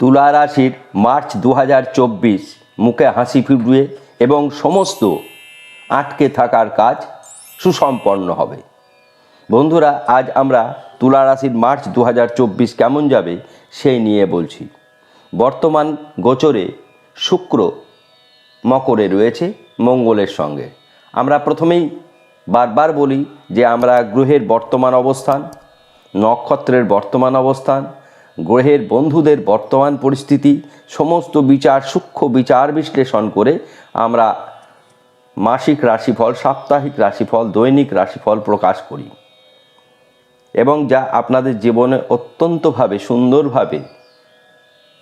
তুলা রাশির মার্চ দু হাজার চব্বিশ, মুখে হাসি ফুটবে এবং সমস্ত আটকে থাকার কাজ সুসম্পন্ন হবে। বন্ধুরা, আজ আমরা তুলা রাশির মার্চ দু হাজার চব্বিশ কেমন যাবে সেই নিয়ে বলছি। বর্তমান গোচরে শুক্র মকরে রয়েছে মঙ্গলের সঙ্গে। আমরা প্রথমেই বারবার বলি যে আমরা গ্রহের বর্তমান অবস্থান, নক্ষত্রের বর্তমান অবস্থান গ্রহের বন্ধুদের বর্তমান পরিস্থিতি, সমস্ত বিচার, সূক্ষ্ম বিচার বিশ্লেষণ করে আমরা মাসিক রাশিফল, সাপ্তাহিক রাশিফল, দৈনিক রাশিফল প্রকাশ করি। এবং যা আপনাদের জীবনে অত্যন্তভাবে সুন্দরভাবে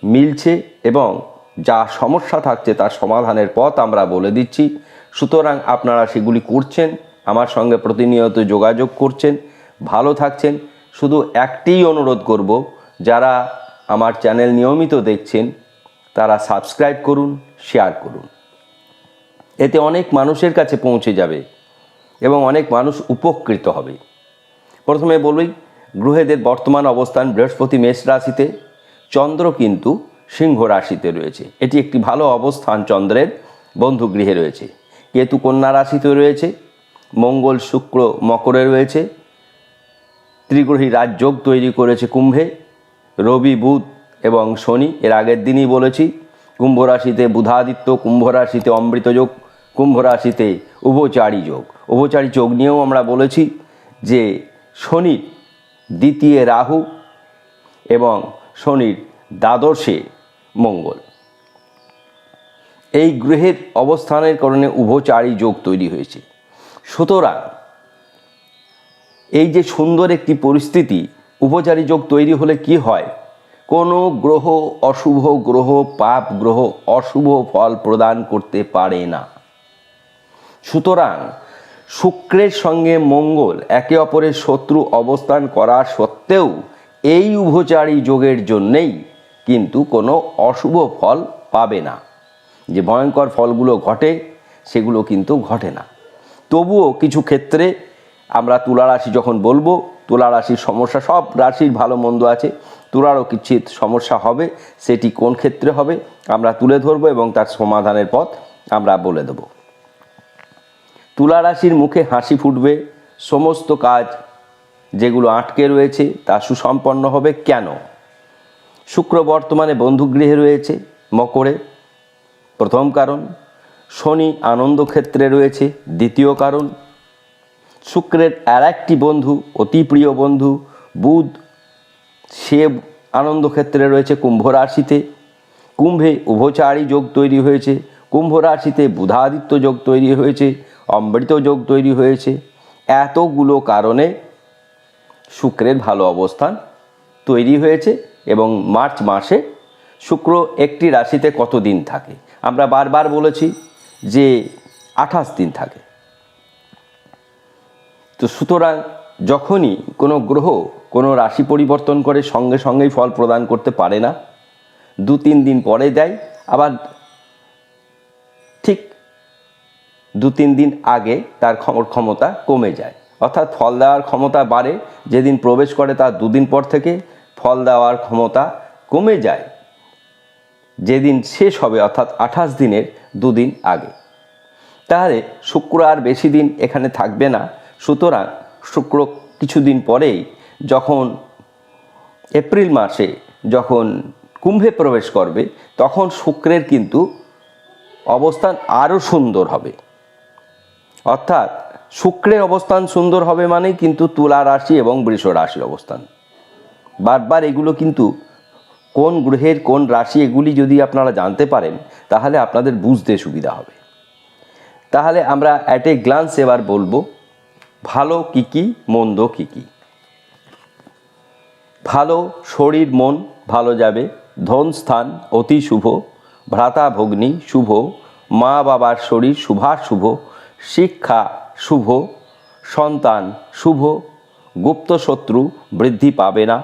মিলছে এবং যা সমস্যা থাকছে তার সমাধানের পথ আমরা বলে দিচ্ছি। সুতরাং আপনারা সেগুলি করছেন, আমার সঙ্গে প্রতিনিয়ত যোগাযোগ করছেন, ভালো থাকছেন। শুধু একটিই অনুরোধ করব যারা আমার চ্যানেল নিয়মিত দেখছেন, তারা সাবস্ক্রাইব করুন, শেয়ার করুন। এতে অনেক মানুষের কাছে পৌঁছে যাবে এবং অনেক মানুষ উপকৃত হবে। প্রথমে বলি, গ্রহেদের বর্তমান অবস্থান বৃহস্পতি মেষ রাশিতে, চন্দ্র কিন্তু সিংহ রাশিতে রয়েছে। এটি একটি ভালো অবস্থান চন্দ্রের বন্ধু গৃহে রয়েছে। কেতু কন্যা রাশিতে রয়েছে, মঙ্গল, শুক্র, মকরে রয়েছে, ত্রিগ্রহী রাজযোগ তৈরি করেছে কুম্ভে রবি, বুধ এবং শনি এর আগের দিনই বলেছি কুম্ভ রাশিতে বুধাদিত্য কুম্ভ রাশিতে অমৃত যোগ কুম্ভ রাশিতে উভচারী যোগ। উভচারী যোগ নিয়েও আমরা বলেছি যে শনির দ্বিতীয় রাহু এবং শনির দ্বাদশে মঙ্গল। এই গ্রহের অবস্থানের কারণে উভচারী যোগ তৈরি হয়েছে। সুতরাং এই যে সুন্দর একটি পরিস্থিতি উপচারী যোগ তৈরি হলে কি হয়? কোনো গ্রহ অশুভ গ্রহ, পাপ গ্রহ অশুভ ফল প্রদান করতে পারে না। সুতরাং শুক্রের সঙ্গে মঙ্গল একে অপরের শত্রু অবস্থান করা সত্ত্বেও এই উভচারী যোগের জন্যেই কিন্তু কোনো অশুভ ফল পাবে না। যে ভয়ঙ্কর ফলগুলো ঘটে, সেগুলো কিন্তু ঘটে না। তবুও কিছু ক্ষেত্রে আমরা তুলা রাশি যখন বলব, তুলা রাশির সমস্যা সব রাশির ভালো মন্দ আছে, তুলারও কিছু সমস্যা হবে, সেটি কোন ক্ষেত্রে হবে, আমরা তুলে ধরবো এবং তার সমাধানের পথ আমরা বলে দেব। তুলা রাশির মুখে হাসি ফুটবে, সমস্ত কাজ যেগুলো আটকে রয়েছে তা সুসম্পন্ন হবে কেন? শুক্র বর্তমানে বন্ধুগৃহে রয়েছে, মকরে। প্রথম কারণ, শনি আনন্দ ক্ষেত্রে রয়েছে, দ্বিতীয় কারণ শুক্রের আর একটি বন্ধু, অতি প্রিয় বন্ধু, বুধ, সে আনন্দ ক্ষেত্রে রয়েছে কুম্ভ রাশিতে। কুম্ভে উভচারী যোগ তৈরি হয়েছে। কুম্ভ রাশিতে বুধাদিত্য যোগ তৈরি হয়েছে, অমৃত যোগ তৈরি হয়েছে। এতগুলো কারণে শুক্রের ভালো অবস্থান তৈরি হয়েছে এবং মার্চ মাসে শুক্র একটি রাশিতে কত দিন থাকে? আমরা বারবার বলেছি যে আঠাশ দিন থাকে। তো সুতরাং যখনই কোনো গ্রহ কোনো রাশি পরিবর্তন করে সঙ্গে সঙ্গেই ফল প্রদান করতে পারে না, দু তিন দিন পরে দেয়, আবার ঠিক দু তিন দিন আগে তার ক্ষম- ক্ষমতা কমে যায়। অর্থাৎ ফল দেওয়ার ক্ষমতা বাড়ে, যেদিন প্রবেশ করে তার দুদিন পর থেকে ফল দেওয়ার ক্ষমতা কমে যায়, যেদিন শেষ হবে, অর্থাৎ আঠাশ দিনের দুদিন আগে। তাহলে শুক্র আর বেশি দিন এখানে থাকবে না সুতরাং শুক্র কিছুদিন পরেই যখন এপ্রিল মাসে যখন কুম্ভে প্রবেশ করবে, তখন শুক্রের কিন্তু অবস্থান আরও সুন্দর হবে। অর্থাৎ শুক্রের অবস্থান সুন্দর হবে মানে কিন্তু তুলা রাশি এবং বৃষ রাশির অবস্থান। বারবার এগুলো কিন্তু কোন গ্রহের কোন রাশি এগুলি যদি আপনারা জানতে পারেন, তাহলে আপনাদের বুঝতে সুবিধা হবে। তাহলে আমরা অ্যাট এ গ্লান্স এবার বলব ভালো কী কী, মন্দ কী কী। ভালো শরীর মন ভালো যাবে, ধন স্থান অতি শুভ, ভ্রাতা ভগ্নী শুভ, মা বাবার শরীর শুভাশুভ শিক্ষা শুভ, সন্তান শুভ, গুপ্ত শত্রু বৃদ্ধি পাবে না।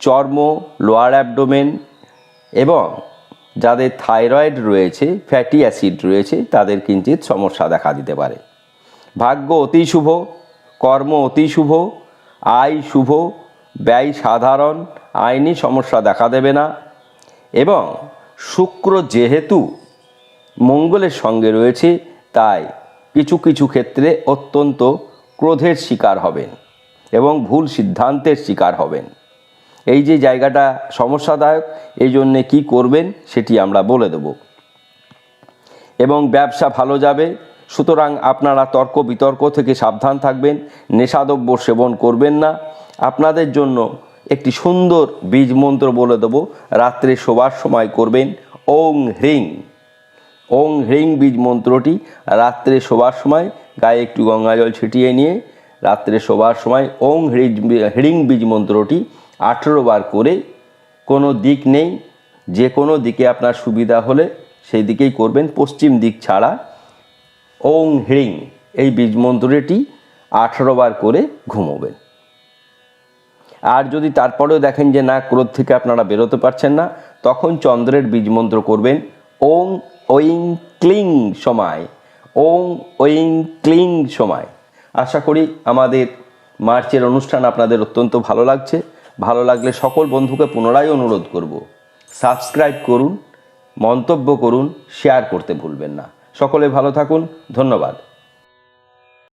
চর্ম, লোয়ার অ্যাবডোমেন এবং যাদের থাইরয়েড রয়েছে, ফ্যাটি অ্যাসিড রয়েছে, তাদের কিঞ্চিত সমস্যা দেখা দিতে পারে। ভাগ্য অতি শুভ, কর্ম অতি শুভ, আয় শুভ, ব্যয় সাধারণ, আইনি সমস্যা দেখা দেবে না। এবং শুক্র যেহেতু মঙ্গলের সঙ্গে রয়েছে, তাই কিছু কিছু ক্ষেত্রে অত্যন্ত ক্রোধের শিকার হবেন এবং ভুল সিদ্ধান্তের শিকার হবেন। এই যে জায়গাটা সমস্যাদায়ক, এই জন্যে কী করবেন সেটি আমরা বলে দেব। এবং ব্যবসা ভালো যাবে সুতরাং আপনারা তর্ক বিতর্ক থেকে সাবধান থাকবেন, নেশাদ্রব্য সেবন করবেন না। আপনাদের জন্য একটি সুন্দর বীজ মন্ত্র বলে দেবো, রাত্রে শোবার সময় করবেন ওং হ্রিং। ওং হ্রিং বীজ মন্ত্রটি রাত্রে শোবার সময়, গায়ে একটু গঙ্গা জল ছিটিয়ে নিয়ে রাত্রে শোবার সময় ওং হ্রিজ হ্রিং বীজ মন্ত্রটি আঠেরো বার করে কোনো দিক নেই, যে কোনো দিকে আপনার সুবিধা হলে সেই দিকেই করবেন, পশ্চিম দিক ছাড়া ওং হ্রিং, এই বীজ মন্ত্রটি আঠেরো বার করে ঘুমোবেন আর যদি তারপরেও দেখেন যে না, ক্রোধ থেকে আপনারা বেরোতে পারছেন না, তখন চন্দ্রের বীজ মন্ত্র করবেন, ওং ওইং ক্লিং সময়, ওং ওইং ক্লিং সময়। আশা করি আমাদের মার্চের অনুষ্ঠান আপনাদের অত্যন্ত ভালো লাগছে। ভালো লাগলে সকল বন্ধুকে পুনরায় অনুরোধ করব, সাবস্ক্রাইব করুন, মন্তব্য করুন, শেয়ার করতে ভুলবেন না। সকলে ভালো থাকুন ধন্যবাদ।